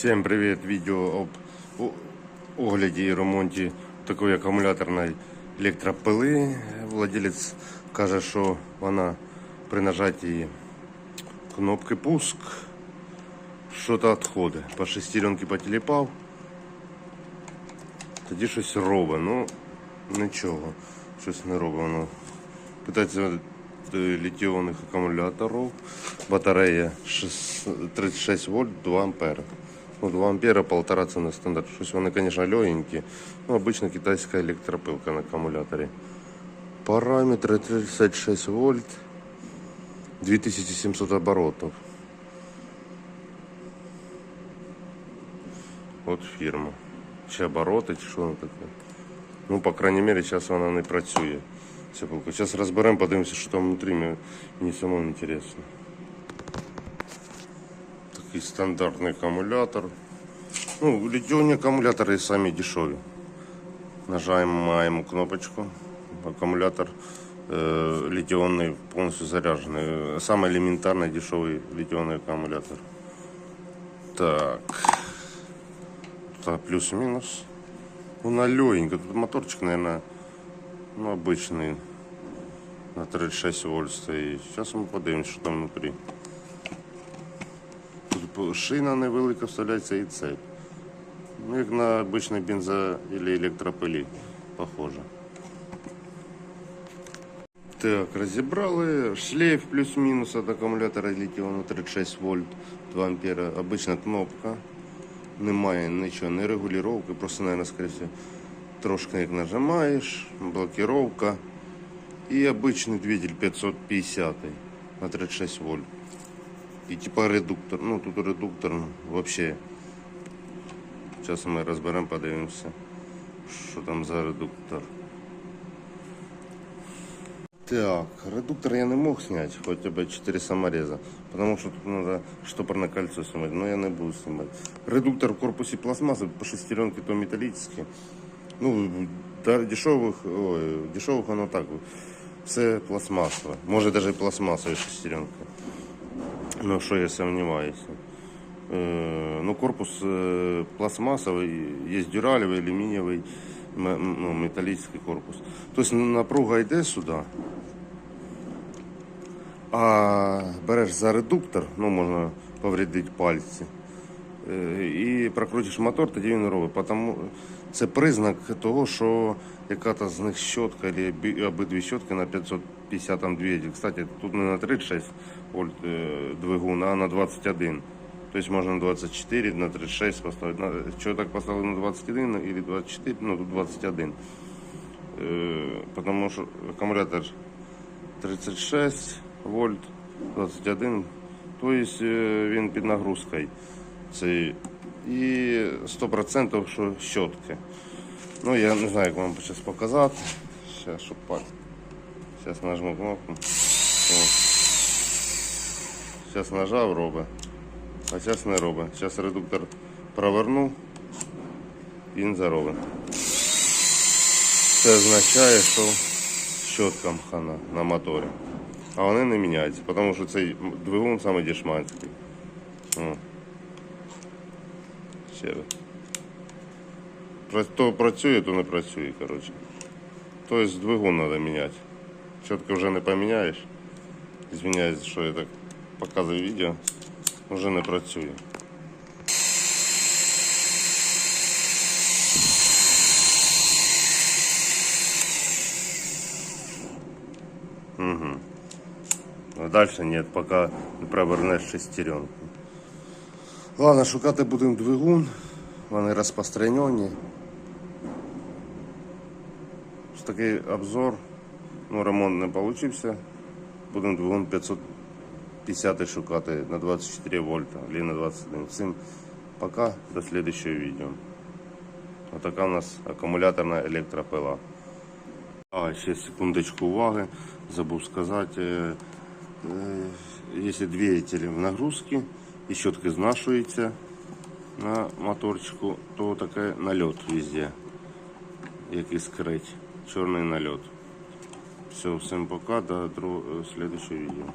Всім привіт! Відео об огляді і ремонті такої акумуляторної електропили. Владелець каже, що вона при нажатті кнопки пуск що-то відходить. По шестеренки потіліпав, тоді щось робить. Ну нічого, щось не робить. Воно питається е, літіонних акумуляторів. Батарея 36 вольт, 2 ампера. Ну, 2 ампера, полтора це не стандарт. Щось вони, звісно, легенькі. Ну, обычно китайська електропилка на акумуляторі. Параметри 36 вольт, 2700 оборотов. От фірма. Чи обороти, чи що воно таке. Ну, по крайней мере, зараз вона не працює. Ця пилка. Зараз розберемо, подивимося, що там внутрі. Мені, мені самому цікаво. Такий стандартний акумулятор. Ну, літіонні акумулятори самі дешеві. Нажимаємо кнопочку. Акумулятор е, літіонний повністю заряджений. Саме елементарний дешевий літіонний акумулятор. Так. Тут плюс-мінус. Ну, легенько. Тут моторчик, наверное, ну, обычный. На 36 вольт стоїть. Зараз ми подивимося, що там внутрі. Шина невелика вставляється і цепь. Ну, як на обычной бензо или електропилі, похоже. Так, розібрали. Шлейф плюс-мінус від акумулятора літіону 36 вольт, 2 ампера. Обична кнопка. Немає нічого, не регулювання, просто, наверное, скоріше, трошки як нажимаєш, блокировка. І обичний двигатель 550 на 36 вольт. І типа редуктор. Ну тут редуктор вообще. Зараз ми розберемо, подивимося, що там за редуктор. Так, редуктор я не мог снять, хотя бы 4 самореза, потому что тут надо штопорное кольцо снимать, но я не буду снимать. Редуктор в корпусе пластмассы, по шестеренке то металлический. Ну, да, дешевых, ой, дешевых оно так, все пластмасове. Може навіть пластмасова шестеренка. Ну, що я сумніваюся. Е, ну, корпус е, пластмасовий, є дюралевий, алюмінієвий, ну, металічний корпус. Тобто напруга йде сюди. А береш за редуктор, ну можна повредити пальці. І прокрутиш мотор, тоді він робить. Потому це признак того, що яка-то з них щотка, або обидві щотки на 550 там двигатель. Кстати, тут не на 36 вольт е, двигун, а на 21. Тобто можна на 24, на 36 поставити. Чого так поставили на 21 или 24, ну тут 21. Е, Потому що акумулятор 36 вольт, 21, тобто е, він під нагрузкою. Цей. І 100% що щотки. Ну я не знаю, як вам зараз показати. Зараз, щоб. Зараз нажму кнопку. Зараз нажав робить, а зараз не робить. Зараз редуктор проверну, він заробить. Це означає, що щоткам хана на моторі. А вони не міняються, тому що цей двигун саме дешманський. Ще То працює, то не працює, коротше. Тобто двигун треба міняти. Чітко вже не поміняєш. Звиняюсь, що я так показую відео. Вже не працює. А дальше нет, пока не провернеш шестеренку. Ладно, шукати будемо двигун. Вони розпространені. Ось такий обзор. Ну, ремонт не получився. Будемо двигун 550 шукати на 24 вольта або на 21. Всім пока, до следующего відео. Отака у нас акумуляторна електропила. А, ще секундочку уваги. Забув сказати. е, е, Якщо двигатель в нагрузці і щотки знашується на моторчику, то такий нальот везде, як іскрить. Чорний нальот. Все, всім пока, до другого, відео.